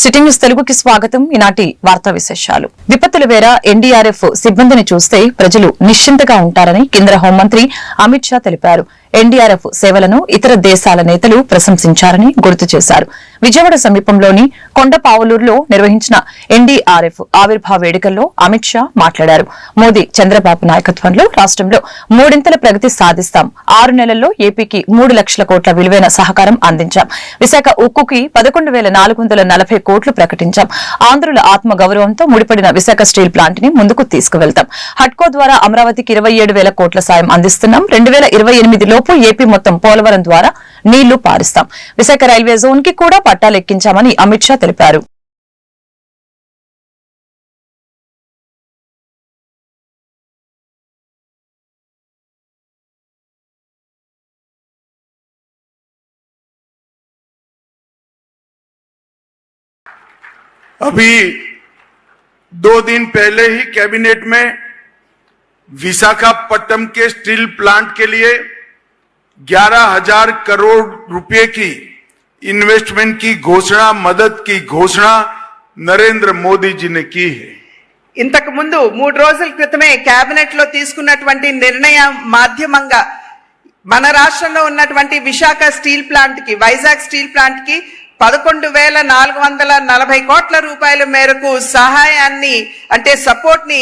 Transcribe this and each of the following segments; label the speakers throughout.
Speaker 1: City news తెలుగుకి స్వాగతం. ఈనాటి వార్తా విశేషాలు. విపత్తుల వేర ఎన్డీఆర్ఎఫ్ సిబ్బందిని చూస్తే ప్రజలు నిశ్చింతగా ఉంటారని కేంద్ర హోంమంత్రి అమిత్ షా తెలిపారు. ఎన్డీఆర్ఎఫ్ సేవలను ఇతర దేశాల నేతలు ప్రశంసించారని గుర్తు చేశారు. విజయవాడ సమీపంలోని కొండపావులూరులో నిర్వహించిన ఎన్డీఆర్ఎఫ్ ఆవిర్భావ వేడుకల్లో అమిత్ షా మాట్లాడారు. మోదీ చంద్రబాబు నాయకత్వంలో రాష్ట్రంలో మూడింతల ప్రగతి సాధిస్తాం. ఆరు నెలల్లో ఏపీకి మూడు లక్షల కోట్ల విలువైన సహకారం అందించాం. విశాఖ ఉక్కుకి పదకొండు వేల నాలుగు వందల నలభై కోట్లు ప్రకటించాం. ఆంధ్రుల ఆత్మ గౌరవంతో ముడిపడిన విశాఖ స్టీల్ ప్లాంట్ని ముందుకు తీసుకువెళ్తాం. హట్కో ద్వారా అమరావతికి ఇరవై ఏడు వేల కోట్ల సాయం అందిస్తున్నాం. రెండు వేల ఇరవై ఎనిమిదిలో లోపు ఏపీ మొత్తం పోలవరం ద్వారా నీళ్లు పారిస్తాం విశాఖ రైల్వే జోన్ కి కూడా పట్టాలెక్కించామని అమిత్ షా తెలిపారు
Speaker 2: अभी दो दिन पहले ही कैबिनेट में विशाखापट्टनम के स्टील प्लांट के लिए ग्यारह हजार करोड़ रुपए की इन्वेस्टमेंट की घोषणा मदद की घोषणा नरेंद्र मोदी जी ने की है
Speaker 3: ఇంతకు ముందు మూడు రోజుల క్రితమే కేబినెట్ లో తీసుకున్నటువంటి నిర్ణయం మాధ్యమంగా మన రాష్ట్రంలో ఉన్నటువంటి విశాఖ స్టీల్ ప్లాంట్ కి వైజాగ్ స్టీల్ ప్లాంట్ కి పదకొండు వేల నాలుగు వందల నలభై కోట్ల రూపాయల మేరకు సహాయాన్ని అంటే సపోర్ట్ ని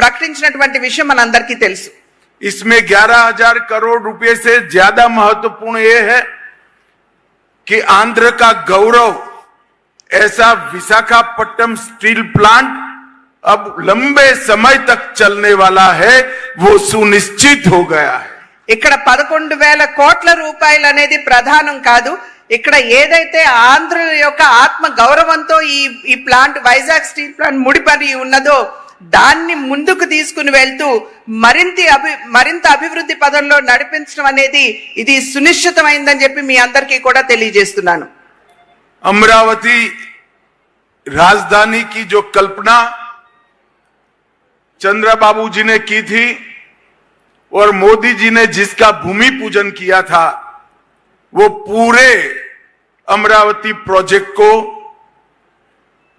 Speaker 3: ప్రకటించినటువంటి విషయం మనందరికీ తెలుసు
Speaker 2: इसमें ग्यारह हजार करोड़ रुपए से ज्यादा महत्वपूर्ण ये है कि आंध्र का गौरव ऐसा विशाखापट्टनम स्टील प्लांट अब लंबे समय तक चलने वाला है वो सुनिश्चित हो गया है
Speaker 3: ఇక్కడ పదకొండు వేల కోట్ల రూపాయలు అనేది ప్రధానం కాదు ఇక్కడ ఏదైతే ఆంధ్రుల యొక్క ఆత్మ గౌరవంతో ఈ ఈ ప్లాంట్ వైజాగ్ స్టీల్ ప్లాంట్ ముడిపడి ఉన్నదో దాన్ని ముందుకు తీసుకుని వెళ్తూ మరింత అభి మరింత అభివృద్ధి పదంలో నడిపించడం అనేది ఇది సునిశ్చితమైందని చెప్పి మీ అందరికీ కూడా తెలియజేస్తున్నాను
Speaker 2: अमरावती राजधानी की जो कल्पना चंद्रबाबू जी ने की थी और मोदी जी ने जिसका भूमि पूजन किया था वो पूरे अमरावती प्रोजेक्ट को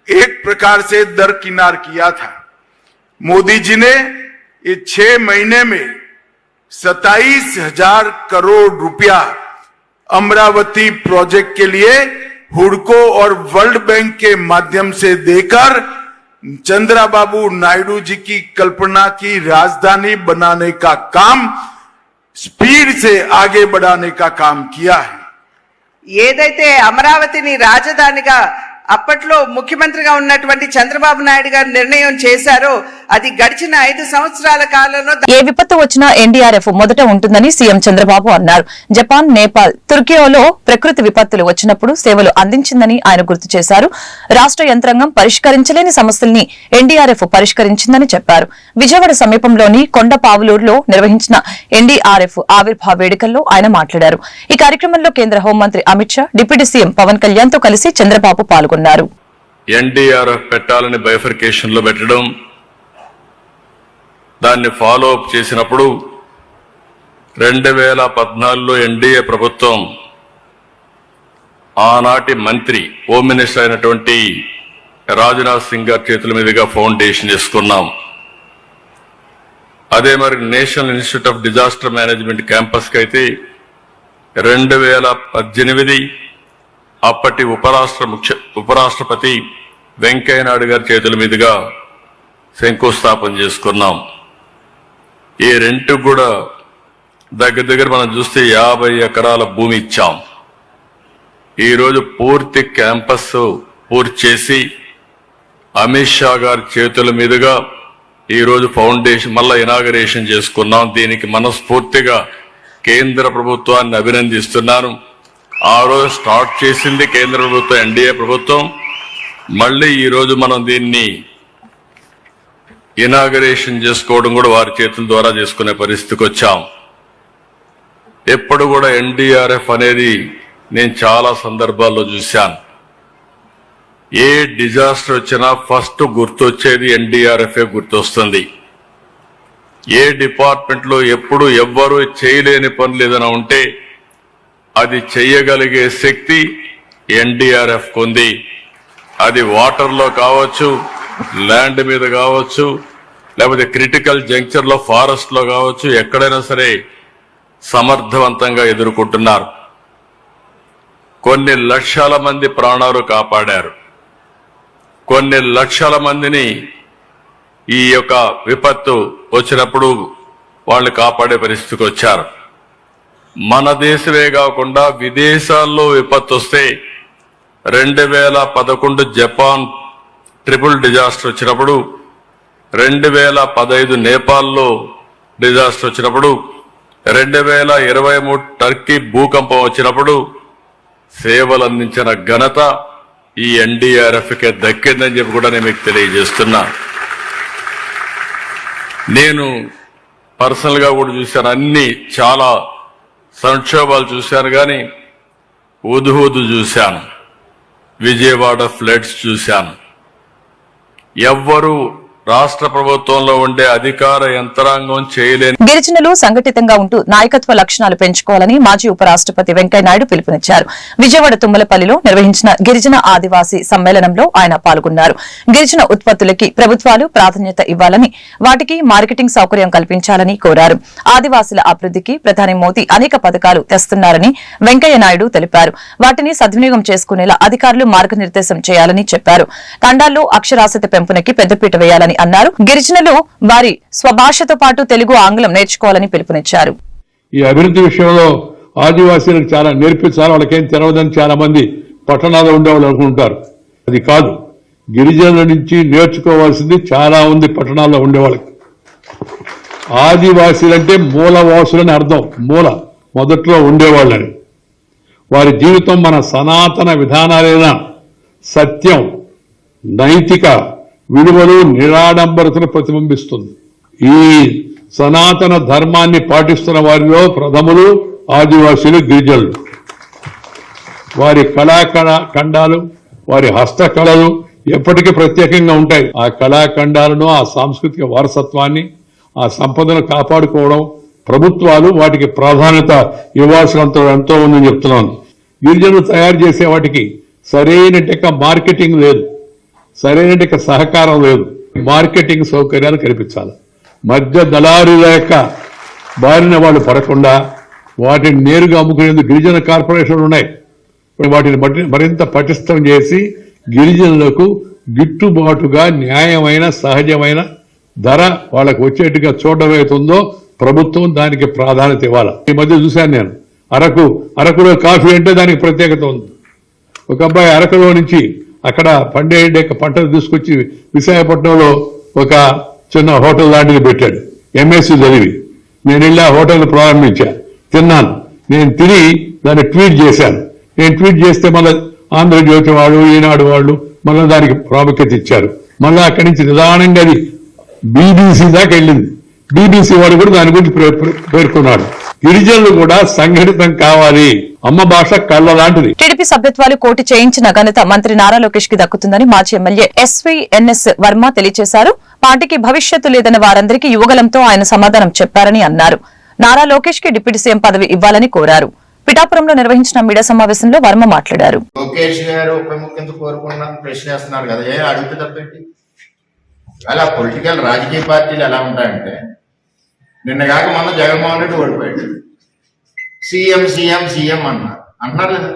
Speaker 2: एक प्रकार से दरकिनार किया था मोदी जी ने ये छह महीने में सताइस हजार करोड़ रुपया अमरावती प्रोजेक्ट के लिए हुडको और वर्ल्ड बैंक के माध्यम से देकर चंद्रबाबू नायडू जी की कल्पना की राजधानी बनाने का काम स्पीड से आगे बढ़ाने का काम किया है
Speaker 3: ఏదైతే అమరావతిని రాజధానిగా అప్పట్లో ముఖ్యమంత్రిగా ఉన్నటువంటి చంద్రబాబు నాయుడు గారు నిర్ణయం చేశారో అది గడిచిన ఐదు సంవత్సరాల కాలంలో
Speaker 1: ఏ విపత్తు వచ్చినా ఎన్డీఆర్ఎఫ్ మొదట ఉంటుందని సీఎం చంద్రబాబు అన్నారు. జపాన్ నేపాల్ తుర్కియోలో ప్రకృతి విపత్తులు వచ్చినప్పుడు సేవలు అందించిందని ఆయన గుర్తు చేశారు. రాష్ట్ర యంత్రాంగం పరిష్కరించలేని సమస్యల్ని ఎన్డీఆర్ఎఫ్ పరిష్కరించిందని చెప్పారు. విజయవాడ సమీపంలోని కొండపావులూరులో నిర్వహించిన ఎన్డీఆర్ఎఫ్ ఆవిర్భావ వేడుకల్లో ఆయన మాట్లాడారు. ఈ కార్యక్రమంలో కేంద్ర హోంమంత్రి అమిత్ షా డిప్యూటీ సీఎం పవన్ కళ్యాణ్తో కలిసి చంద్రబాబు పాల్గొన్నారు.
Speaker 4: ఎన్డీఆర్ఎఫ్ పెట్టాలని బైఫర్కేషన్లో పెట్టడం దాన్ని ఫాలో అప్ చేసినప్పుడు రెండు వేల పద్నాలుగులో ఎన్డీఏ ప్రభుత్వం ఆనాటి మంత్రి హోమ్ మినిస్టర్ అయినటువంటి రాజ్నాథ్ సింగ్ గారి చేతుల మీదుగా ఫౌండేషన్ చేసుకున్నాం. అదే మరి national institute of disaster management క్యాంపస్కి అయితే రెండు వేల పద్దెనిమిది అప్పటి ఉపరాష్ట్ర ముఖ్య ఉపరాష్ట్రపతి వెంకయ్యనాయుడు గారి చేతుల మీదుగా శంకుస్థాపన చేసుకున్నాం. ఈ రెంట్ కూడా దగ్గర దగ్గర మనం చూస్తే యాభై ఎకరాల భూమి ఇచ్చాం. ఈరోజు పూర్తి క్యాంపస్ పూర్తి చేసి అమిత్ షా గారి చేతుల మీదుగా ఈరోజు ఫౌండేషన్ మళ్ళీ ఇనాగరేషన్ చేసుకున్నాం. దీనికి మనస్ఫూర్తిగా కేంద్ర ప్రభుత్వాన్ని అభినందిస్తున్నాను. ఆ రోజు స్టార్ట్ చేసింది కేంద్ర ప్రభుత్వం ఎన్డీఏ ప్రభుత్వం. మళ్ళీ ఈరోజు మనం దీన్ని ఇనాగరేషన్ చేసుకోవడం కూడా వారి చేతుల ద్వారా చేసుకునే పరిస్థితికి వచ్చాం. ఎప్పుడు కూడా ఎన్డీఆర్ఎఫ్ అనేది నేను చాలా సందర్భాల్లో చూశాను. ఏ డిజాస్టర్ వచ్చినా ఫస్ట్ గుర్తొచ్చేది ఎన్డీఆర్ఎఫ్ఏ గుర్తొస్తుంది. ఏ డిపార్ట్మెంట్లో ఎప్పుడు ఎవ్వరూ చేయలేని పనులు ఏదైనా ఉంటే అది చేయగలిగే శక్తి ఎన్డీఆర్ఎఫ్ ఉంది అది వాటర్లో కావచ్చు ల్యాండ్ మీద కావచ్చు లేకపోతే క్రిటికల్ జంక్చర్లో ఫారెస్ట్లో కావచ్చు ఎక్కడైనా సరే సమర్థవంతంగా ఎదుర్కొంటున్నారు. కొన్ని లక్షల మంది ప్రాణాలు కాపాడారు. కొన్ని లక్షల మందిని ఈ యొక్క విపత్తు వచ్చినప్పుడు వాళ్ళు కాపాడే పరిస్థితికి వచ్చారు. మన దేశమే కాకుండా విదేశాల్లో విపత్తు వస్తే రెండు వేల పదకొండు జపాన్ ట్రిపుల్ డిజాస్టర్ వచ్చినప్పుడు రెండు వేల పదహైదు నేపాల్లో డిజాస్టర్ వచ్చినప్పుడు రెండు వేల ఇరవై మూడు టర్కీ భూకంపం వచ్చినప్పుడు సేవలు అందించిన ఘనత ఈ ఎన్డీఆర్ఎఫ్కే దక్కిందని చెప్పి కూడా నేను మీకు తెలియజేస్తున్నా. నేను పర్సనల్గా కూడా చూశాను అన్ని చాలా సంక్షోభాలు చూశాను కానీ ఊదుహూదు చూశాను. విజయవాడ ఫ్లడ్స్ చూశాను. ఎవ్వరూ రాష్ట్ర ప్రభుత్వంలో ఉండే అధికార యంత్రాంగం చేయలేని
Speaker 1: గిరిజనులు సంఘటితంగా ఉంటూ నాయకత్వ లక్షణాలు పెంచుకోవాలని మాజీ ఉపరాష్ట్రపతి వెంకయ్యనాయుడు పిలుపునిచ్చారు. విజయవాడ తుమ్మలపల్లిలో నిర్వహించిన గిరిజన ఆదివాసీ సమ్మేళనంలో ఆయన పాల్గొన్నారు. గిరిజన ఉత్పత్తులకి ప్రభుత్వాలు ప్రాధాన్యత ఇవ్వాలని వాటికి మార్కెటింగ్ సౌకర్యం కల్పించాలని కోరారు. ఆదివాసీల అభివృద్ధికి ప్రధాని మోదీ అనేక పథకాలు తెస్తున్నారని వెంకయ్యనాయుడు తెలిపారు. వాటిని సద్వినియోగం చేసుకునేలా అధికారులు మార్గనిర్దేశం చేయాలని చెప్పారు. తండాల్లో అక్షరాస్యత పెంపునకి పెద్దపీట వేయాలని అన్నారు. గిరిజనులు వారి స్వభాషతో పాటు తెలుగు ఆంగ్లం నేర్చుకోవాలని పిలుపునిచ్చారు.
Speaker 5: ఈ అభివృద్ధి విషయంలో ఆదివాసీలకు చాలా నేర్పించాలి. వాళ్ళకేం తెలవదని చాలా మంది పట్టణాల్లో ఉండేవాళ్ళు అనుకుంటారు. అది కాదు. గిరిజనుల నుంచి నేర్చుకోవాల్సింది చాలా ఉంది పట్టణాల్లో ఉండేవాళ్ళకి. ఆదివాసీలంటే మూలవాసులని అర్థం. మూల. మొదట్లో ఉండేవాళ్ళని. వారి జీవితం మన సనాతన విధానాలైన సత్యం నైతిక విలువలు నిరాడంబరతను ప్రతిబింబిస్తుంది. ఈ సనాతన ధర్మాన్ని పాటిస్తున్న వారిలో ప్రథములు ఆదివాసీలు గిరిజనులు. వారి కళాకళ ఖండాలు వారి హస్తకళలు ఎప్పటికీ ప్రత్యేకంగా ఉంటాయి. ఆ కళాఖండాలను ఆ సాంస్కృతిక వారసత్వాన్ని ఆ సంపదను కాపాడుకోవడం ప్రభుత్వాలు వాటికి ప్రాధాన్యత ఇవ్వాల్సినంత ఎంతో ఉందని చెప్తున్నాను. గిరిజనులు తయారు చేసే వాటికి సరైన మార్కెటింగ్ లేదు. సరైన సహకారం లేదు. మార్కెటింగ్ సౌకర్యాలు కల్పించాలి. మధ్య దళారుల యొక్క బారిన వాళ్ళు పడకుండా వాటిని నేరుగా అమ్ముకునేందుకు గిరిజన కార్పొరేషన్లు ఉన్నాయి. వాటిని మరింత పటిష్టం చేసి గిరిజనులకు గిట్టుబాటుగా న్యాయమైన సహజమైన ధర వాళ్ళకు వచ్చేట్టుగా చూడడం ప్రభుత్వం దానికి ప్రాధాన్యత ఇవ్వాలి. ఈ మధ్య చూశాను నేను. అరకు అరకులో కాఫీ అంటే దానికి ప్రత్యేకత ఉంది. ఒక అబ్బాయి అరకులో నుంచి అక్కడ పండే పంటను తీసుకొచ్చి విశాఖపట్నంలో ఒక చిన్న హోటల్ లాంటిది పెట్టాడు. ఎంఎస్సీ చదివి. నేను వెళ్ళి ఆ హోటల్ ప్రారంభించా. తిన్నాను. నేను తిని దాన్ని ట్వీట్ చేశాను. నేను ట్వీట్ చేస్తే మళ్ళీ ఆంధ్రజ్యోతి వాళ్ళు ఈనాడు వాళ్ళు మళ్ళీ దానికి ప్రాముఖ్యత ఇచ్చారు. మళ్ళీ అక్కడి నుంచి నిదానంగా అది బీబీసీ దాకా వెళ్ళింది. బీబీసీ వాడు కూడా దాని గురించి ప్రే- ప్రే- పేర్కొన్నాడు. గిరిజనులు కూడా సంఘటితం కావాలి. అమ్మ భాష కళ్ళ లాంటిది.
Speaker 1: టీడీపీ సభ్యత్వాలు కోటి చేయించిన ఘనత మంత్రి నారా లోకేష్కి దక్కుతుందని మాజీ ఎమ్మెల్యే ఎస్వీఎన్ఎస్ వర్మ తెలియజేశారు. పార్టీకి భవిష్యత్తు లేదన్న వారందరికీ యువగలంతో ఆయన సమాధానం చెప్పారని అన్నారు. నారా లోకేష్కి డిప్యూటీ సీఎం పదవి ఇవ్వాలని కోరారు. పిఠాపురంలో నిర్వహించిన మీడియా సమావేశంలో వర్మ మాట్లాడారు.
Speaker 6: లోకేష్ గారు ఉప ప్రశ్న కదా. ఏ అడిగితే తప్పేంటి? అలా పొలిటికల్ రాజకీయ పార్టీలు ఎలా ఉంటాయంటే నిన్న కాక మొన్న జగన్మోహన్ రెడ్డి ఓడిపోయాడు. సీఎం సీఎం సీఎం అన్నారు. అంటున్నారు లేదా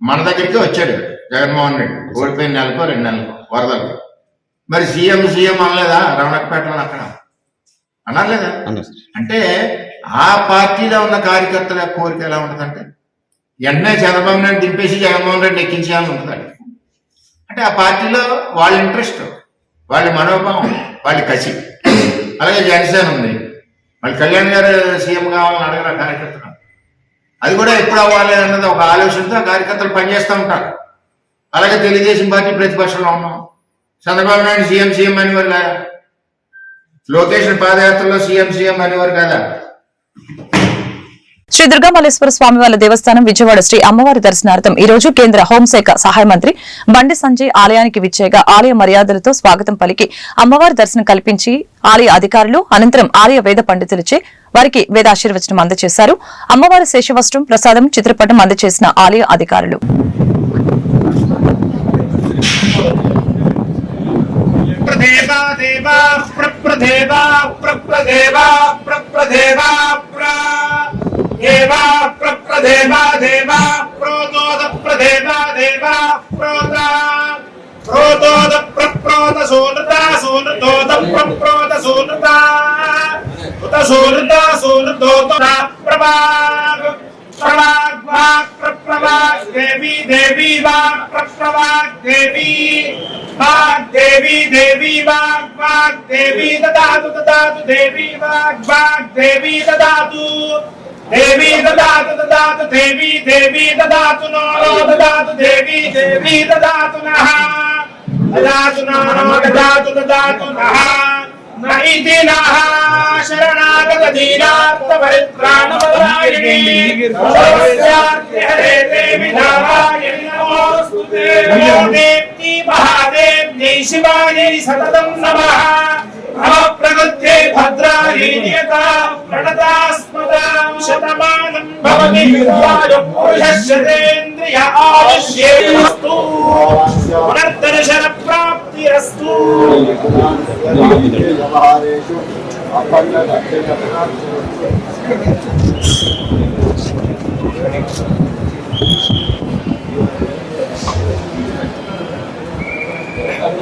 Speaker 6: మన దగ్గరికి వచ్చాడు జగన్మోహన్ రెడ్డి. ఓడిపోయిన నెలకో రెండు నెలలకు వరదలకు. మరి సీఎం సీఎం అనలేదా? రమణకపేటలో అక్కడ. అన్నారు లేదా అంటే ఆ పార్టీలో ఉన్న కార్యకర్తల కోరిక ఎలా ఉంటుందంటే వెంటనే చంద్రబాబు నాయుడు దింపేసి జగన్మోహన్ రెడ్డి ఎక్కించేయాలని ఉంటుంది అంటే ఆ పార్టీలో వాళ్ళ ఇంట్రెస్ట్ వాళ్ళ మనోభావం వాళ్ళ కసి. అలాగే జనసేన ఉంది. మళ్ళీ కళ్యాణ్ గారు సీఎం కావాలని అడగరు ఆ కార్యకర్తలు? అది కూడా ఎప్పుడు అవ్వాలి అన్నది ఒక ఆలోచనతో కార్యకర్తలు పనిచేస్తూ ఉంటారు. అలాగే తెలుగుదేశం పార్టీ ప్రతిపక్షంలో ఉన్నాం. చంద్రబాబు నాయుడు సీఎం సీఎం అనేవారు కదా? లోకేష్ పాదయాత్రలో సీఎం సీఎం అనేవారు కదా?
Speaker 1: శ్రీ దుర్గామల్లేశ్వర స్వామి వారి దేవస్థానం విజయవాడ శ్రీ అమ్మవారి దర్శనార్థం. ఈ రోజు కేంద్ర హోంశాఖ సహాయ మంత్రి బండి సంజయ్ ఆలయానికి విచ్చేగా ఆలయ మర్యాదలతో స్వాగతం పలికి అమ్మవారి దర్శనం కల్పించి ఆలయ అధికారులు అనంతరం ఆలయ వేద పండితులచే వారికి వేదాశీర్వచనం అందజేశారు అమ్మవారి శేషవస్త్రం ప్రసాదం చిత్రపటం అందజేసిన ఆలయ అధికారులు.
Speaker 7: ప్రదేవా ప్రదేవా ప్రదేవా ప్రదేవా ప్రప్రదేవా దేవా ప్రప్రదేవా దేవా ప్రోతోద ప్రదేవా దేవా ప్రోత ప్రోతోద ప్రప్రోత సోనత సోనతోద ప్రప్రోత సోనత ఉత సోనత సోనతోత ప్రభాగ్ ప్రభాగ్ వాక్ ప్రప్రవాగ్ దేవి దేవి వాక్ ప్రప్రవాగ్ దేవి వాగ్ దేవి దేవి వాగ్ వాగ్ దేవి దదాతు దదాతు దేవి వాగ్ వాగ్ దేవి దదాతు దేవి దదాతు దదాతు దేవి దేవి దదాతు నో దదాతు దేవి దేవి దదాతు నః దదాతు నో దదాతు దదాతు నః న ఇతి నః శరణాగత దీనార్థ పరిత్రాణపరాయణి. నమస్కార్య హరే దేవి నారాయణి నమోస్తుతే నమో దేవ్తి మహాదేవ్యై శివాయై సతతం నమ. ప్రగత్యై భద్రాయై ప్రణతాస్మదాం శతమానం భవతి ఆయు పురుషస్యేంద్రియ ఆయుష్యేస్తు పునర్దర్శన ప్రాప్తిరస్తు
Speaker 8: వ్యవహారేషు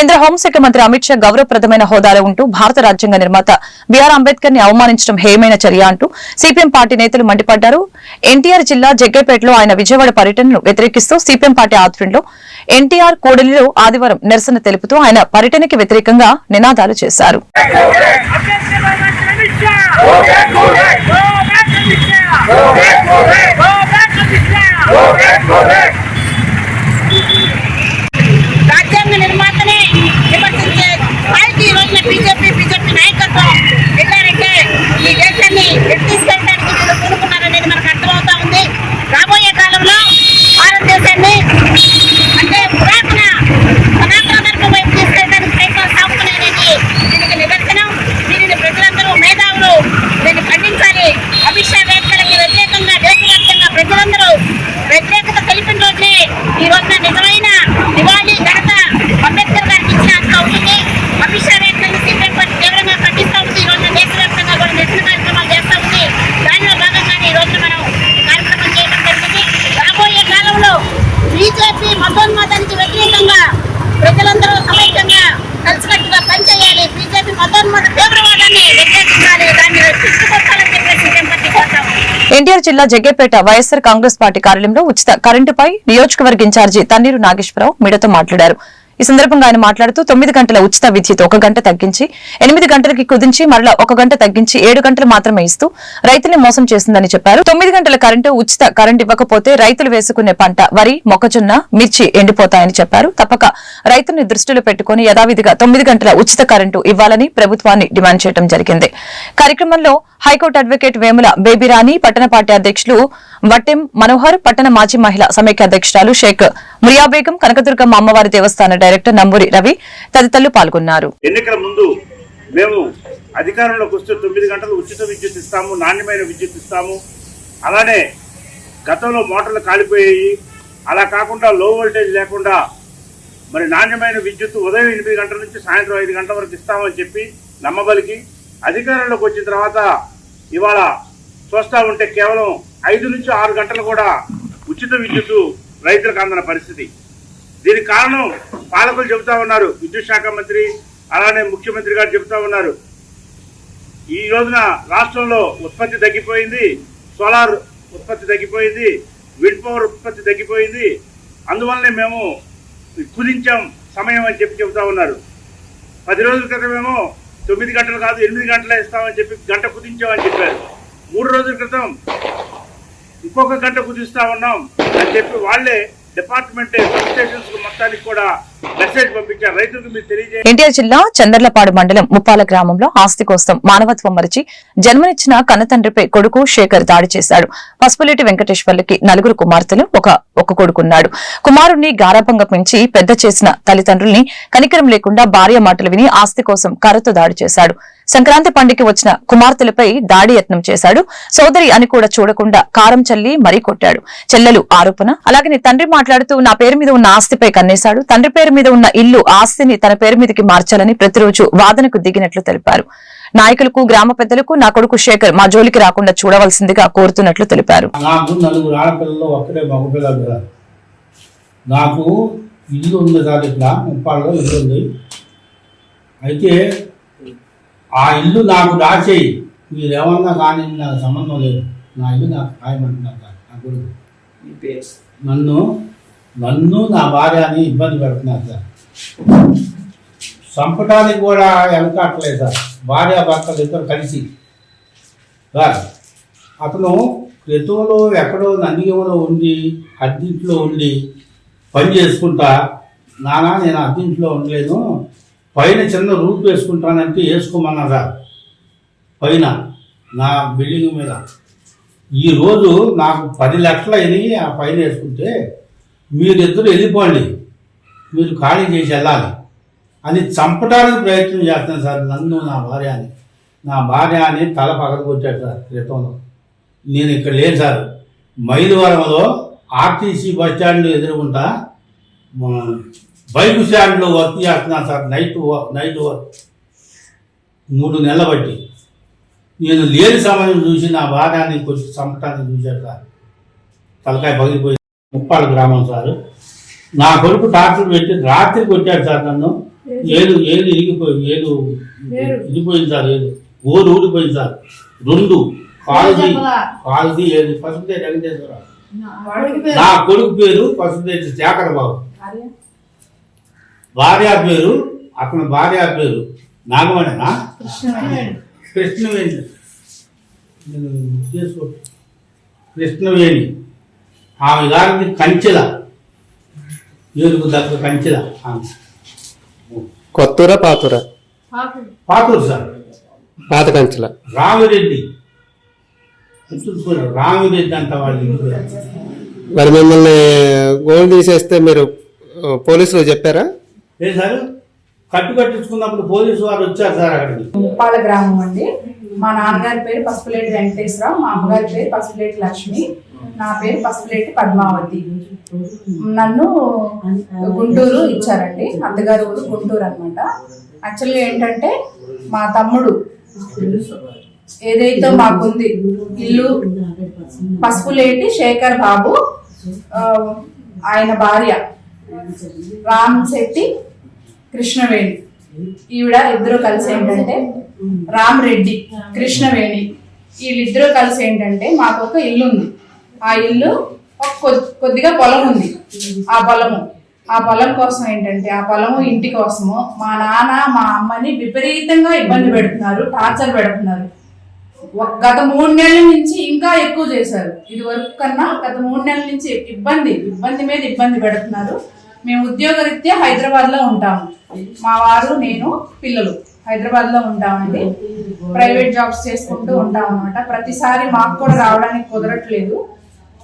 Speaker 1: కేంద్ర హోంశాఖ మంత్రి అమిత్ షా గౌరవప్రదమైన హోదాలో ఉంటూ భారత రాజ్యాంగ నిర్మాత బీఆర్ అంబేద్కర్ని అవమానించడం హేయమైన చర్య అంటూ సిపిఎం పార్టీ నేతలు మండిపడ్డారు ఎన్టీఆర్ జిల్లా జగ్గేపేటలో ఆయన విజయవాడ పర్యటనను వ్యతిరేకిస్తూ సిపిఎం పార్టీ ఆధ్వర్యంలో ఎన్టీఆర్ కూడలిలో ఆదివారం నిరసన తెలుపుతూ ఆయన పర్యటనకి వ్యతిరేకంగా నినాదాలు చేశారు
Speaker 9: రాజ్యాంగ స్థాయికి బీజేపీ బీజేపీ నాయకత్వం. వెళ్ళారంటే ఈ దేశాన్ని తీసుకెళ్ళడానికి వీళ్ళు పూనుకున్నారనేది మనకు అర్థమవుతా ఉంది రాబోయే కాలంలో భారతదేశాన్ని అంటే పురాతన సనాతన ధర్మం వైపు తీసుకెళ్ళడానికి ప్రయత్నాలు సాగుతున్నాయనేది దీనికి నిదర్శనం దీనిని ప్రజలందరూ మేధావులు దీన్ని ఖండించాలి అమిత్ షా వ్యాఖ్యలకి వ్యతిరేకంగా దేశవ్యాప్తంగా ప్రజలందరూ వ్యతిరేకత తెలిపిన రోజునే ఈ రోజున నిజమైన దివాళీ ఘనత అంబేద్కర్ గారికి ఇచ్చిన అంత అవుతుంది అమిత్ షా వ్యాఖ్యలను సిపిఎం పార్టీ తీవ్రంగా ఖండిస్తూ ఉంది ఈ రోజున దేశవ్యాప్తంగా కూడా నిరసన కార్యక్రమాలు చేస్తూ ఉంది దానిలో భాగంగానే ఈ రోజున మనం ఈ కార్యక్రమం చేయడం జరిగింది రాబోయే కాలంలో బీజేపీ మతోన్మాదానికి వ్యతిరేకంగా ప్రజలందరూ సమైక్యంగా కలిసికట్టుగా పనిచేయాలి బీజేపీ మతోన్మాద తీవ్రవాదాన్ని వ్యతిరేకించాలి దాన్ని తీసుకొచ్చాలని చెప్పేసి సిపిఎం పార్టీ కోరుతాం
Speaker 1: ఎన్టీఆర్ జిల్లా జగ్గేపేట వైఎస్సార్ కాంగ్రెస్ పార్టీ కార్యాలయంలో ఉచిత కరెంటుపై నియోజకవర్గ ఇన్ఛార్జి తన్నీరు నాగేశ్వరరావు మీడియాతో మాట్లాడారు. ఈ సందర్భంగా ఆయన మాట్లాడుతూ తొమ్మిది గంటల ఉచిత విద్యుత్ ఒక గంట తగ్గించి ఎనిమిది గంటలకి కుదించి మరలా ఒక గంట తగ్గించి ఏడు గంటలు మాత్రమే ఇస్తూ రైతుల్ని మోసం చేసిందని చెప్పారు. తొమ్మిది గంటల కరెంటు ఉచిత కరెంటు ఇవ్వకపోతే రైతులు వేసుకునే పంట వరి మొక్కజొన్న మిర్చి ఎండిపోతాయని చెప్పారు. తప్పక రైతుల్ని దృష్టిలో పెట్టుకుని యథావిధిగా తొమ్మిది గంటల ఉచిత కరెంటు ఇవ్వాలని ప్రభుత్వాన్ని డిమాండ్ చేయడం జరిగింది. కార్యక్రమంలో హైకోర్టు అడ్వకేట్ వేముల బేబీరాణి పట్టణ పార్టీ అధ్యక్షులు వట్టెం మనోహర్ పట్టణ మాజీ మహిళా సమైక్య అధ్యక్షురాలు షేక్ మురియాబేగం కనకదుర్గమ్మ అమ్మవారి దేవస్థాన డైరెక్టర్ నంబూరి రవి తదితరులు పాల్గొన్నారు.
Speaker 7: ఎన్నికల ముందు మేము అధికారంలోకి వస్తే తొమ్మిది గంటలు ఉచిత విద్యుత్ ఇస్తాము నాణ్యమైన విద్యుత్ ఇస్తాము. అలానే గతంలో మోటార్లు కాలిపోయాయి. అలా కాకుండా లో వోల్టేజ్ లేకుండా మరి నాణ్యమైన విద్యుత్ ఉదయం ఎనిమిది గంటల నుంచి సాయంత్రం ఐదు గంటల వరకు ఇస్తామని చెప్పి నమ్మబలికి అధికారంలోకి వచ్చిన తర్వాత ఇవాళ చూస్తా ఉంటే కేవలం ఐదు నుంచి ఆరు గంటలు కూడా ఉచిత విద్యుత్ రైతులకు అందిన పరిస్థితి. దీనికి కారణం పాలకులు చెబుతా ఉన్నారు విద్యుత్ శాఖ మంత్రి అలానే ముఖ్యమంత్రి గారు చెబుతా ఉన్నారు. ఈ రోజున రాష్ట్రంలో ఉత్పత్తి తగ్గిపోయింది సోలార్ ఉత్పత్తి తగ్గిపోయింది విండ్ పవర్ ఉత్పత్తి తగ్గిపోయింది. అందువల్లనే మేము కుదించాం సమయం అని చెప్పి చెబుతా ఉన్నారు. పది రోజుల క్రితమేమో తొమ్మిది గంటలు కాదు ఎనిమిది గంటలే ఇస్తామని చెప్పి గంట కుదించామని చెప్పారు. మూడు రోజుల క్రితం ఇంకొక గంట కుదిస్తా ఉన్నాం అని చెప్పి వాళ్ళే డిపార్ట్మెంట్ సబ్ స్టేషన్స్ మొత్తానికి కూడా
Speaker 10: మెసేజ్
Speaker 1: ఎన్టీఆర్ జిల్లా చందర్లపాడు మండలం ముప్పాల గ్రామంలో ఆస్తి కోసం మానవత్వం మరిచి జన్మనిచ్చిన కన్నతండ్రిపై కొడుకు శేఖర్ దాడి చేశాడు. పసుపులేటి వెంకటేశ్వర్లకి నలుగురు కుమార్తెలు ఒక ఒక కొడుకున్నాడు. కుమారుణ్ణి గారాభంగా పెంచి పెద్ద చేసిన తల్లిదండ్రుల్ని కనికరం లేకుండా భార్య మాటలు విని ఆస్తి కోసం కర్రతో దాడి చేశాడు. సంక్రాంతి పండుగకి వచ్చిన కుమార్తెలపై దాడి యత్నం చేశాడు. సోదరి అని కూడా చూడకుండా కారం చల్లి మరీ కొట్టాడు. చెల్లెలు ఆరోపణ అలాగే తండ్రి మాట్లాడుతూ నా పేరు మీద ఉన్న ఆస్తిపై కన్నేశాడు. తండ్రి పేరు మీద ఉన్న ఇల్లు ఆస్తిని తన పేరు మీదకి మార్చాలని ప్రతిరోజు వాదనకు దిగినట్లు తెలిపారు. నాయకులకు గ్రామ పెద్దలకు నా కొడుకు శేఖర్ మా జోలికి రాకుండా చూడవలసిందిగా కోరుతున్నట్లు తెలిపారు.
Speaker 11: నాకు నలుగురు ఆడపిల్లలు ఒక్కడే మగపిల్లలు సార్ నాకు ఇల్లు ఉంది సార్ ఇట్లా ముప్పాళ్ళలో ఇల్లు ఉంది. అయితే ఆ ఇల్లు నాకు రాసేయి మీరేమన్నా కానీ నాకు సంబంధం లేదు. నా ఇల్లు నాకు ఖాయమంటున్నారు నా కొడుకు. నన్ను నన్ను నా భార్యని ఇబ్బంది పెడుతున్నారు సార్. చంపడానికి కూడా వెనకట్లేదు సార్. భార్య భర్తలు ఇద్దరు కలిసి. సార్ అతను క్రితంలో ఎక్కడో నందిగంలో ఉండి అద్దీంట్లో ఉండి పని చేసుకుంటా నానా నేను అద్దీంట్లో ఉండలేను. పైన చిన్న రూప్ వేసుకుంటానంటే వేసుకోమన్నా సార్. పైన నా బిల్డింగ్ మీద. ఈరోజు నాకు పది లక్షలు అయినాయి ఆ పైన వేసుకుంటే మీరిద్దరు వెళ్ళిపోండి. మీరు ఖాళీ చేసి వెళ్ళాలి. అని చంపడానికి ప్రయత్నం చేస్తాను సార్ నన్ను నా భార్య అని నా భార్య అని తల పగలకొచ్చాడు సార్ క్రితంలో. నేను ఇక్కడ లేను సార్. మైలువరంలో ఆర్టీసీ బస్ స్టాండ్ ఎదురుకుంటా మా బైక్ స్టాండ్లో వర్క్ చేస్తున్నాను సార్ నైట్ నైట్ వర్క్ మూడు నెలల బట్టి. నేను లేని సమయం చూసి నా భార్యని కొంచెం చంపటానికి చూశాడు సార్. తలకాయ పగిలిపోయి ముప్పాళ్ళ గ్రామం సార్. నా కొడుకు డాక్టర్ పెట్టి రాత్రి కొట్టాడు సార్ నన్ను. ఏడు ఏడు ఇరిగిపోయింది ఏడు ఇరిగిపోయింది సార్ ఏడు. ఊరు ఊడిపోయింది సార్. రెండు. కాలుది కాలుది ఏడు. పసుపు వెంకటేశ్వరరావు నా కొడుకు పేరు పసుపు శేఖర్ బాబు భార్య? పేరు అతని భార్య పేరు నాగమణినా? కృష్ణవేణి. కృష్ణవేణి. ఆమె గారిది కంచెల. ఏడుగు దగ్గర కంచెల ఆమె.
Speaker 12: కొత్తూరా పాతూరా?
Speaker 11: పాతూరు. సార్.
Speaker 12: పాత కంచెల.
Speaker 11: రామిరెడ్డి. రామిరెడ్డి అంట వాళ్ళ.
Speaker 12: మరి మిమ్మల్ని గోల్డ్ తీసేస్తే మీరు పోలీసులు చెప్పారా?
Speaker 11: ఏ సార్? కట్టు కట్టించుకున్నప్పుడు పోలీసు వారు వచ్చారు సార్ అక్కడికి.
Speaker 13: ముప్పాల గ్రామం అండి. మా నాన్నగారి పేరు పసుపులేటి వెంకటేశ్వరరావు మా అమ్మగారి పేరు పసుపులేటి లక్ష్మి నా పేరు పసుపులేటి పద్మావతి. నన్ను గుంటూరు ఇచ్చారండి అత్తగారు ఊరు గుంటూరు అనమాట యాక్చువల్గా ఏంటంటే మా తమ్ముడు ఏదైతే మాకుంది ఇల్లు పసుపులేటి శేఖర్ బాబు ఆయన భార్య రామ్ శెట్టి కృష్ణవేణి. ఈవిడ ఇద్దరు కలిసి ఏంటంటే రామ్ రెడ్డి కృష్ణవేణి వీళ్ళిద్దరూ కలిసి ఏంటంటే మాకు ఒక ఇల్లు ఉంది ఆ ఇల్లు కొద్దిగా పొలం ఉంది. ఆ పొలము. ఆ పొలం కోసం ఏంటంటే ఆ పొలము ఇంటి కోసము మా నాన్న మా అమ్మని విపరీతంగా ఇబ్బంది పెడుతున్నారు టార్చర్ పెడుతున్నారు. గత మూడు నెలల నుంచి ఇంకా ఎక్కువ చేశారు. ఇది వరకు కన్నా గత మూడు నెలల నుంచి ఇబ్బంది ఇబ్బంది మీద ఇబ్బంది పెడుతున్నారు. మేము ఉద్యోగరీత్యా హైదరాబాద్లో ఉంటాము. మా వారు నేను పిల్లలు. హైదరాబాద్లో ఉంటామండి. ప్రైవేట్ జాబ్స్ చేసుకుంటూ ఉంటాం అనమాట ప్రతిసారి మాకు కూడా రావడానికి కుదరట్లేదు.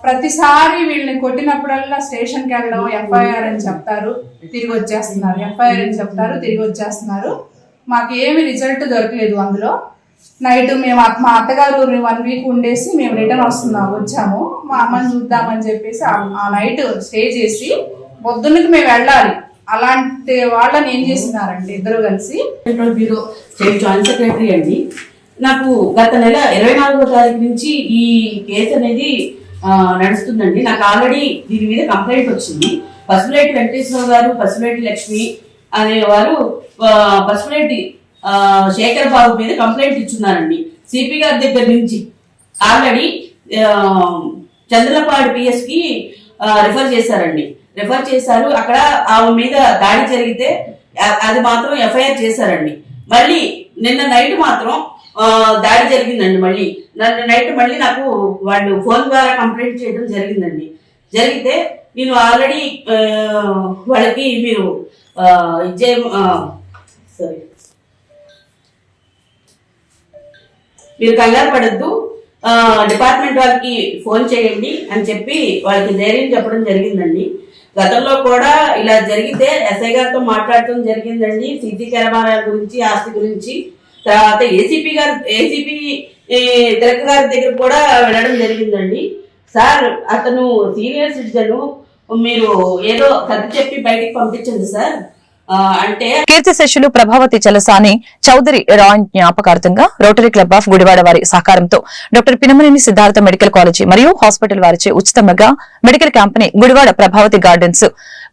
Speaker 13: ప్రతిసారి వీళ్ళని కొట్టినప్పుడల్లా స్టేషన్కి వెళ్ళడం ఎఫ్ఐఆర్ అని చెప్తారు. తిరిగి వచ్చేస్తున్నారు. ఎఫ్ఐఆర్ అని చెప్తారు. తిరిగి వచ్చేస్తున్నారు. మాకు ఏమి రిజల్ట్ దొరకలేదు అందులో. నైట్ మేము మా అత్తగారు వన్ వీక్ ఉండేసి మేము రిటర్న్ వస్తున్నాం వచ్చాము. మా అమ్మని చూద్దామని చెప్పేసి ఆ నైట్ స్టే చేసి పొద్దున్నకి మేము వెళ్ళాలి. అలాంటి వాళ్ళని ఏం చేస్తున్నారంటే ఇద్దరు కలిసి?
Speaker 14: Central bureau state joint secretary అండి. నాకు గత నెల ఇరవై నాలుగో తారీఖు నుంచి ఈ కేసు అనేది నడుస్తుందండి. నాకు ఆల్రెడీ దీని మీద కంప్లైంట్ వచ్చింది. పసుపులేటి వెంకటేశ్వర గారు పసుపులేటి లక్ష్మి అనేవారు పసుపులేటి శేఖర్ బాబు మీద కంప్లైంట్ ఇచ్చున్నారండి. సిపి గారి దగ్గర నుంచి. ఆల్రెడీ చంద్రపాడు పిఎస్కి రిఫర్ చేశారండి. రిఫర్ చేశారు. అక్కడ ఆమె మీద దాడి జరిగితే అది మాత్రం ఎఫ్ఐఆర్ చేశారండి. మళ్ళీ నిన్న నైట్ మాత్రం దాడి జరిగిందండి మళ్ళీ. నన్ను నైట్ మళ్ళీ నాకు వాళ్ళు ఫోన్ ద్వారా కంప్లైంట్ చేయడం జరిగిందండి. జరిగితే నేను ఆల్రెడీ వాళ్ళకి మీరు ఇచ్చే సారీ మీరు కంగారు పడద్దు. డిపార్ట్మెంట్ వాళ్ళకి ఫోన్ చేయండి అని చెప్పి వాళ్ళకి ధైర్యం చెప్పడం జరిగిందండి. గతంలో కూడా ఇలా జరిగితే ఎస్ఐ గారితో మాట్లాడటం జరిగిందండి. సీసీ కెమెరాల గురించి ఆస్తి గురించి. తర్వాత ఏసీపీ గారు ఏసీపీ తిలక్ గారి దగ్గర కూడా వెళ్ళడం జరిగిందండి. సార్ అతను సీనియర్ సిటిజన్. మీరు ఏదో సర్ది చెప్పి బయటికి పంపించండి సార్. అంటే
Speaker 1: కీర్తి శిష్యులు ప్రభావతి చలసాని చౌదరి రాయన్ జ్ఞాపకార్థంగా రోటరీ క్లబ్ ఆఫ్ గుడివాడ వారి సహకారంతో doctor Pinamaneni Siddhartha medical college మరియు హాస్పిటల్ వారిచే ఉచితంగా మెడికల్ క్యాంప్ని గుడివాడ ప్రభావతి గార్డెన్స్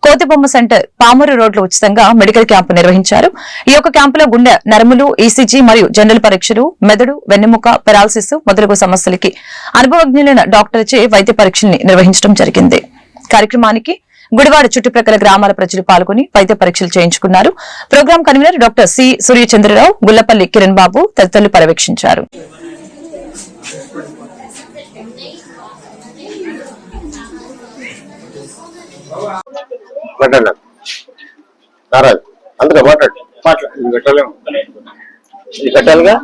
Speaker 1: కోతిబొమ్మ సెంటర్ పామూరు రోడ్లు ఉచితంగా మెడికల్ క్యాంపు నిర్వహించారు. ఈ యొక్క క్యాంపులో గుండె నరములు ఈసీజీ మరియు జనరల్ పరీక్షలు మెదడు వెన్నెముక పెరాలసిస్ మొదలగు సమస్యలకి అనుభవజ్ఞులైన డాక్టర్చే వైద్య పరీక్షల్ని నిర్వహించడం జరిగింది. కార్యక్రమానికి గుడివాడ చుట్టుప్రక్కల గ్రామాల ప్రజలు పాల్గొని వైద్య పరీక్షలు చేయించుకున్నారు. Program convener doctor C Suryachandrarao Gullapalli Kiran Babu తదితరులు పర్యవేక్షించారు.
Speaker 15: నారాజు అందుకే మాట్లాడు. మాట్లాడు. ఇది కట్టాలిగా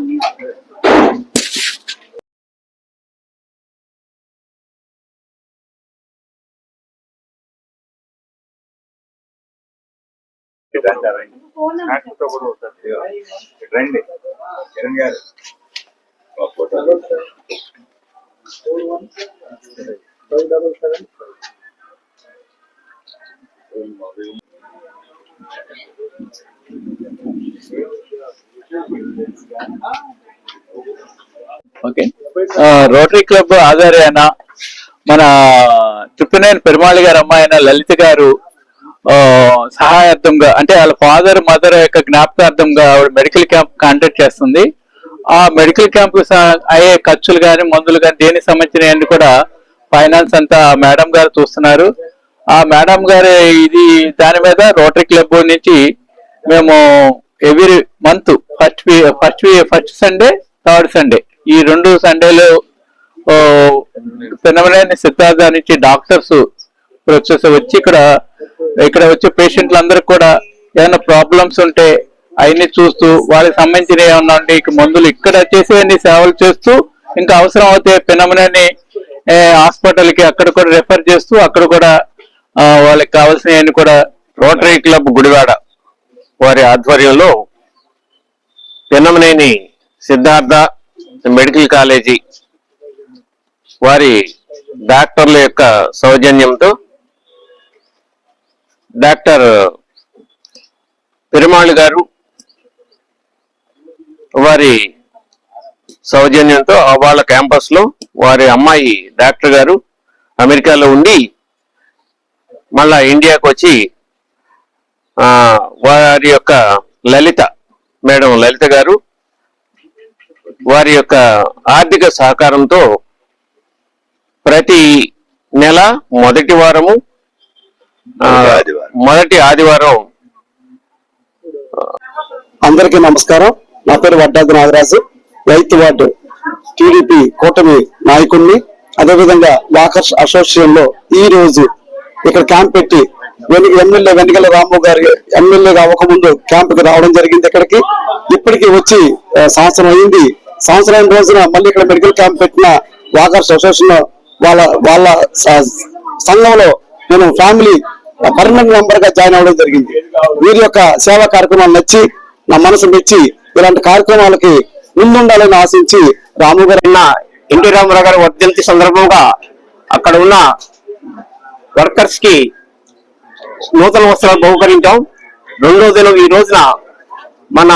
Speaker 8: రండి. కిరణ్ గారు.
Speaker 16: ఓకే. రోటరీ క్లబ్ ఆధ్వర్యాన మన చుప్పినేని పెరుమాళి గారు అమ్మాయిన లలిత గారు సహాయార్థంగా అంటే వాళ్ళ ఫాదర్ మదర్ యొక్క జ్ఞాపకార్థంగా ఆవిడ మెడికల్ క్యాంప్ కాంటాక్ట్ చేస్తుంది. ఆ మెడికల్ క్యాంప్ అయ్యే ఖర్చులు కానీ మందులు కానీ దేనికి సంబంధించిన కూడా ఫైనాన్స్ అంతా మేడం గారు చూస్తున్నారు. ఆ మేడం గారు ఇది దాని మీద రోటరీ క్లబ్ నుంచి మేము every month first first first Sunday third Sunday ఈ రెండు సండేలు పినమలేని సిద్ధార్థ నుంచి డాక్టర్స్ వచ్చేసి వచ్చి ఇక్కడ ఇక్కడ వచ్చే పేషెంట్లందరికి కూడా ఏమైనా ప్రాబ్లమ్స్ ఉంటే అవన్నీ చూస్తూ వాళ్ళకి సంబంధించిన ఏమన్నా ఉంటే ఇక మందులు ఇక్కడ చేసేవన్నీ సేవలు చేస్తూ ఇంకా అవసరం అవుతే పినమనని హాస్పిటల్కి అక్కడ కూడా రెఫర్ చేస్తూ అక్కడ కూడా వాళ్ళకి కావాల్సినవన్నీ కూడా
Speaker 15: రోటరీ క్లబ్ గుడివాడ వారి ఆధ్వర్యంలో పిన్నమనేని సిద్ధార్థ మెడికల్ కాలేజీ వారి డాక్టర్ల యొక్క సౌజన్యంతో డాక్టర్ పెరుమాళ్ గారు వారి సౌజన్యంతో వాళ్ళ క్యాంపస్లో వారి అమ్మాయి డాక్టర్ గారు అమెరికాలో ఉండి మళ్ళా ఇండియాకు వచ్చి వారి యొక్క లలిత మేడం లలిత గారు వారి యొక్క ఆర్థిక సహకారంతో ప్రతి నెల మొదటి వారము మొదటి ఆదివారం.
Speaker 8: అందరికీ నమస్కారం. నా పేరు వడ్డాది నాగరాజు. రైతు వార్డు టీడీపీ కూటమి నాయకుడిని అదేవిధంగా వాకర్స్ అసోసియేషన్లో ఈ రోజు ఇక్కడ క్యాంప్ పెట్టి ఎమ్మెల్యే వెనుకల రాము గారి ఎమ్మెల్యేగా అవ్వకముందు క్యాంప్కి రావడం జరిగింది ఇక్కడికి. ఇప్పటికి వచ్చి సంవత్సరం అయింది. సంవత్సరం రోజున మళ్ళీ ఇక్కడ మెడికల్ క్యాంప్ పెట్టిన వాకర్స్ అసోసియేషన్ వాళ్ళ వాళ్ళ సంఘంలో నేను ఫ్యామిలీ పర్మనెంట్ మెంబర్గా జాయిన్ అవ్వడం జరిగింది. వీరి యొక్క సేవా కార్యక్రమాలు నచ్చి నా మనసు మెచ్చి ఇలాంటి కార్యక్రమాలకి ముందుండాలని ఆశించి రాము గారు
Speaker 15: ఉన్న ఎన్టీ రామారావు గారి వర్ధంతి సందర్భంగా అక్కడ ఉన్న వర్కర్స్కి నూతన వస్త్రాలు బహుకరించాం. రెండో దినం ఈ రోజున మన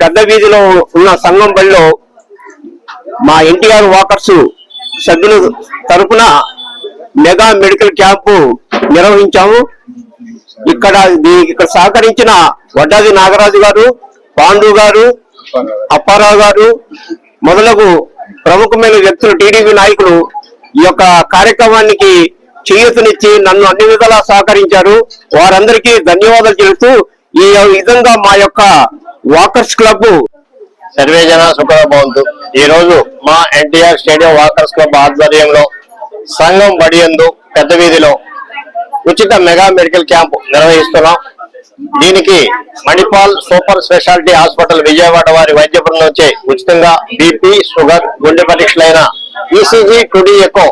Speaker 15: పెద్ద వీధిలో ఉన్న సంఘం బడిలో మా ఎన్టీఆర్ వాకర్స్ సభ్యులు తరపున మెగా మెడికల్ క్యాంపు నిర్వహించాము. ఇక్కడ దీనికి ఇక్కడ సహకరించిన వడ్డాది నాగరాజు గారు పాండు గారు అప్పారావు గారు మొదలగు ప్రముఖమైన వ్యక్తులు టీడీపీ నాయకులు ఈ యొక్క కార్యక్రమానికి చేయూతనిచ్చి నన్ను అన్ని విధాలా సహకరించారు. వారందరికీ ధన్యవాదాలు చెబుతూ ఈ విధంగా మా యొక్క వాకర్స్ క్లబ్ సర్వే జన సుఖభవంతు ఈ రోజు మా ఎన్టీఆర్ స్టేడియం వాకర్స్ క్లబ్ ఆధ్వర్యంలో సంఘం బడియందు పెద్ద వీధిలో ఉచిత మెగా మెడికల్ క్యాంప్ నిర్వహిస్తున్నాం. దీనికి Manipal super speciality hospital Vijayawada వారి వైద్య బృందం చే ఉచితంగా బీపీ షుగర్ గుండె పరీక్షలైన ఈసీజీ టుడీ ఎకో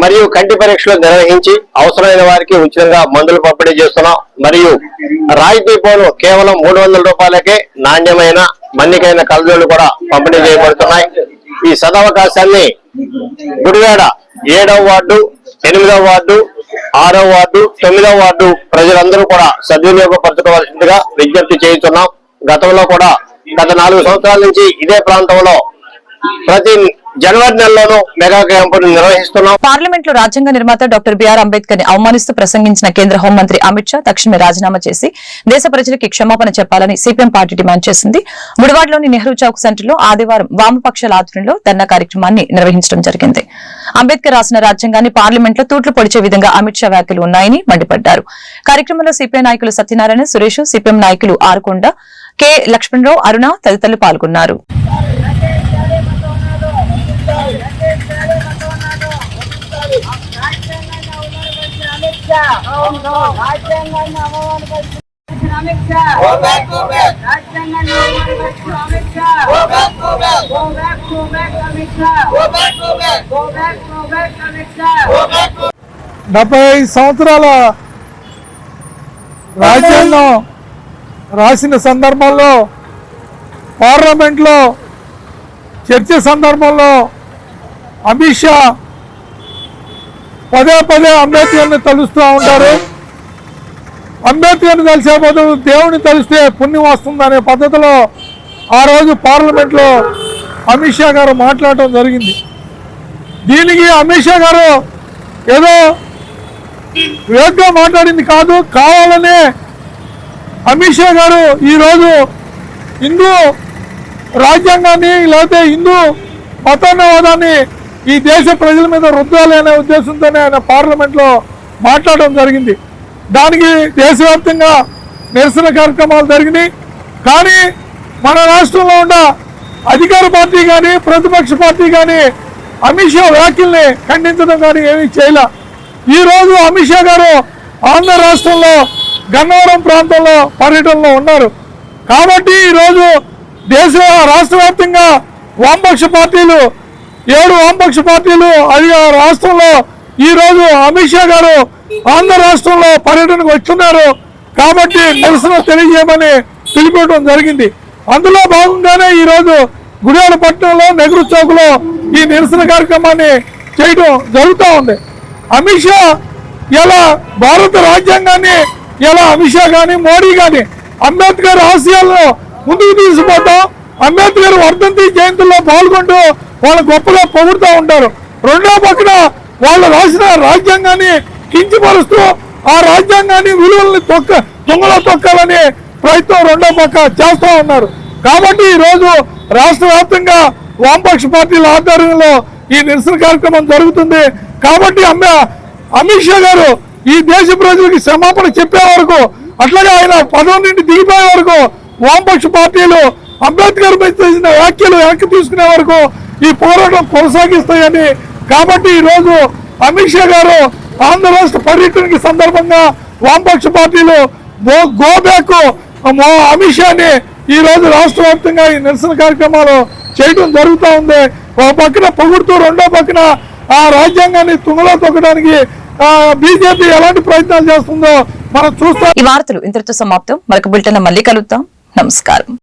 Speaker 15: మరియు కంటి పరీక్షలు నిర్వహించి అవసరమైన వారికి ఉచితంగా మందులు పంపిణీ చేస్తున్నాం. మరియు రాయితీ పోను కేవలం మూడు వందల రూపాయలకే నాణ్యమైన మన్నికైన కలజోళ్ళు కూడా పంపిణీ చేయబడుతున్నాయి. ఈ సదవకాశాన్ని గుడివాడ ఏడవ వార్డు ఎనిమిదవ వార్డు ఆరో వార్డు తొమ్మిదవ వార్డు ప్రజలందరూ కూడా సద్వినియోగపరచుకోవాల్సిందిగా విజ్ఞప్తి చేస్తున్నాం గతంలో కూడా గత నాలుగు సంవత్సరాల నుంచి ఇదే ప్రాంతంలో ప్రతి జనవరి నెలలోనూ మెగా క్యాంపును నిర్వహిస్తున్నాం.
Speaker 1: పార్లమెంట్లో రాజ్యాంగ నిర్మాత డాక్టర్ బిఆర్ అంబేద్కర్ని అవమానిస్తూ ప్రసంగించిన కేంద్ర హోంమంత్రి అమిత్ షా తక్షణమే రాజీనామా చేసి దేశ ప్రజలకి క్షమాపణ చెప్పాలని సిపిఎం పార్టీ డిమాండ్ చేసింది. ముడివాడలోని నెహ్రూ చౌక్ సెంటర్లో ఆదివారం వామపక్షాల ఆధ్వర్యంలో ధర్నా కార్యక్రమాన్ని నిర్వహించడం జరిగింది. అంబేద్కర్ రాసిన రాజ్యాంగాన్ని పార్లమెంట్లో తూట్లు పొడిచే విధంగా అమిత్ షా వ్యాఖ్యలు ఉన్నాయని మండిపడ్డారు. కార్యక్రమంలో సిపిఐ నాయకులు సత్యనారాయణ సురేష్ సిపిఎం నాయకులు ఆరుకొండ కె లక్ష్మణరావు అరుణ తదితరులు పాల్గొన్నారు.
Speaker 17: డెబ్బై ఐదు సంవత్సరాల రాజ్యాంగం రాసిన సందర్భంలో పార్లమెంట్లో చర్చ సందర్భంలో అమిత్ షా పదే పదే అంబేద్కర్ని తలుస్తూ ఉంటారు. అంబేద్కర్ని కలిసే బదులు దేవుని తలిస్తే పుణ్యం వస్తుందనే పద్ధతిలో ఆ రోజు పార్లమెంట్లో అమిత్ షా గారు మాట్లాడటం జరిగింది. దీనికి అమిత్ షా గారు ఏదో వేగ్గా మాట్లాడింది కాదు కావాలనే అమిత్ షా గారు ఈరోజు హిందూ రాజ్యాంగాన్ని లేకపోతే హిందూ మతోన్నవాదాన్ని ఈ దేశ ప్రజల మీద రుద్దాలి అనే ఉద్దేశంతోనే ఆయన పార్లమెంట్లో మాట్లాడడం జరిగింది. దానికి దేశవ్యాప్తంగా నిరసన కార్యక్రమాలు జరిగినాయి. కానీ మన రాష్ట్రంలో ఉన్న అధికార పార్టీ కానీ ప్రతిపక్ష పార్టీ కానీ అమిత్ షా వ్యాఖ్యల్ని ఖండించడం కానీ ఏమీ చేయలే. ఈ రోజు అమిత్ షా గారు ఆంధ్ర రాష్ట్రంలో గన్నవరం ప్రాంతంలో పర్యటనలో ఉన్నారు. కాబట్టి ఈరోజు దేశ రాష్ట్ర వ్యాప్తంగా వామపక్ష పార్టీలు ఏడు వామపక్ష పార్టీలు అది ఆ రాష్ట్రంలో ఈ రోజు అమిత్ షా గారు ఆంధ్ర రాష్ట్రంలో పర్యటనకు వచ్చున్నారు కాబట్టి నిరసన తెలియజేయమని పిలిపించడం జరిగింది. అందులో భాగంగానే ఈ రోజు గుడివాడ పట్టణంలో నెహ్రూ చౌక్లో ఈ నిరసన కార్యక్రమాన్ని చేయడం జరుగుతూ ఉంది. అమిత్ షా ఇలా భారత రాజ్యాంగాన్ని ఇలా అమిత్ షా కానీ మోడీ కానీ అంబేద్కర్ ఆశయాలను ముందుకు తీసుకుపోతాం. అంబేద్కర్ వర్ధంతి జయంతుల్లో పాల్గొంటూ వాళ్ళు గొప్పగా పొగుడుతూ ఉంటారు. రెండో పక్కన వాళ్ళు రాసిన రాజ్యాంగాన్ని కించపరుస్తూ ఆ రాజ్యాంగాన్ని విలువల్ని తొక్క దొంగలో తొక్కాలని ప్రయత్నం రెండో పక్క చేస్తూ ఉన్నారు. కాబట్టి ఈ రోజు రాష్ట్ర వ్యాప్తంగా వామపక్ష పార్టీల ఆధ్వర్యంలో ఈ నిరసన కార్యక్రమం జరుగుతుంది. కాబట్టి అమ్మ అమిత్ షా గారు ఈ దేశ ప్రజలకి క్షమాపణ చెప్పే వరకు అట్లాగే ఆయన పదవి నుండి దిగిపోయే వరకు వామపక్ష పార్టీలు అంబేద్కర్ మీద చేసిన వ్యాఖ్యలు వెనక్కి తీసుకునే వరకు ఈ పోరాటం కొనసాగిస్తాయని. కాబట్టి ఈ రోజు అమిత్ షా గారు ఆంధ్ర రాష్ట్ర పర్యటనకి సందర్భంగా వామపక్ష పార్టీలు గో- గో అమిత్ షాని ఈ రోజు రాష్ట్ర వ్యాప్తంగా ఈ నిరసన కార్యక్రమాలు చేయడం జరుగుతూ ఉంది. ఒక పక్కన పొగుడుతూ రెండో పక్కన ఆ రాజ్యాంగాన్ని తుంగలో తొక్కడానికి బీజేపీ ఎలాంటి ప్రయత్నాలు చేస్తుందో మనం చూస్తాం.
Speaker 1: ఈ వార్తలు ఇంతటితో సమాప్తం. మరొక బులెటిన్ మళ్ళీ కలుద్దాం. నమస్కారం.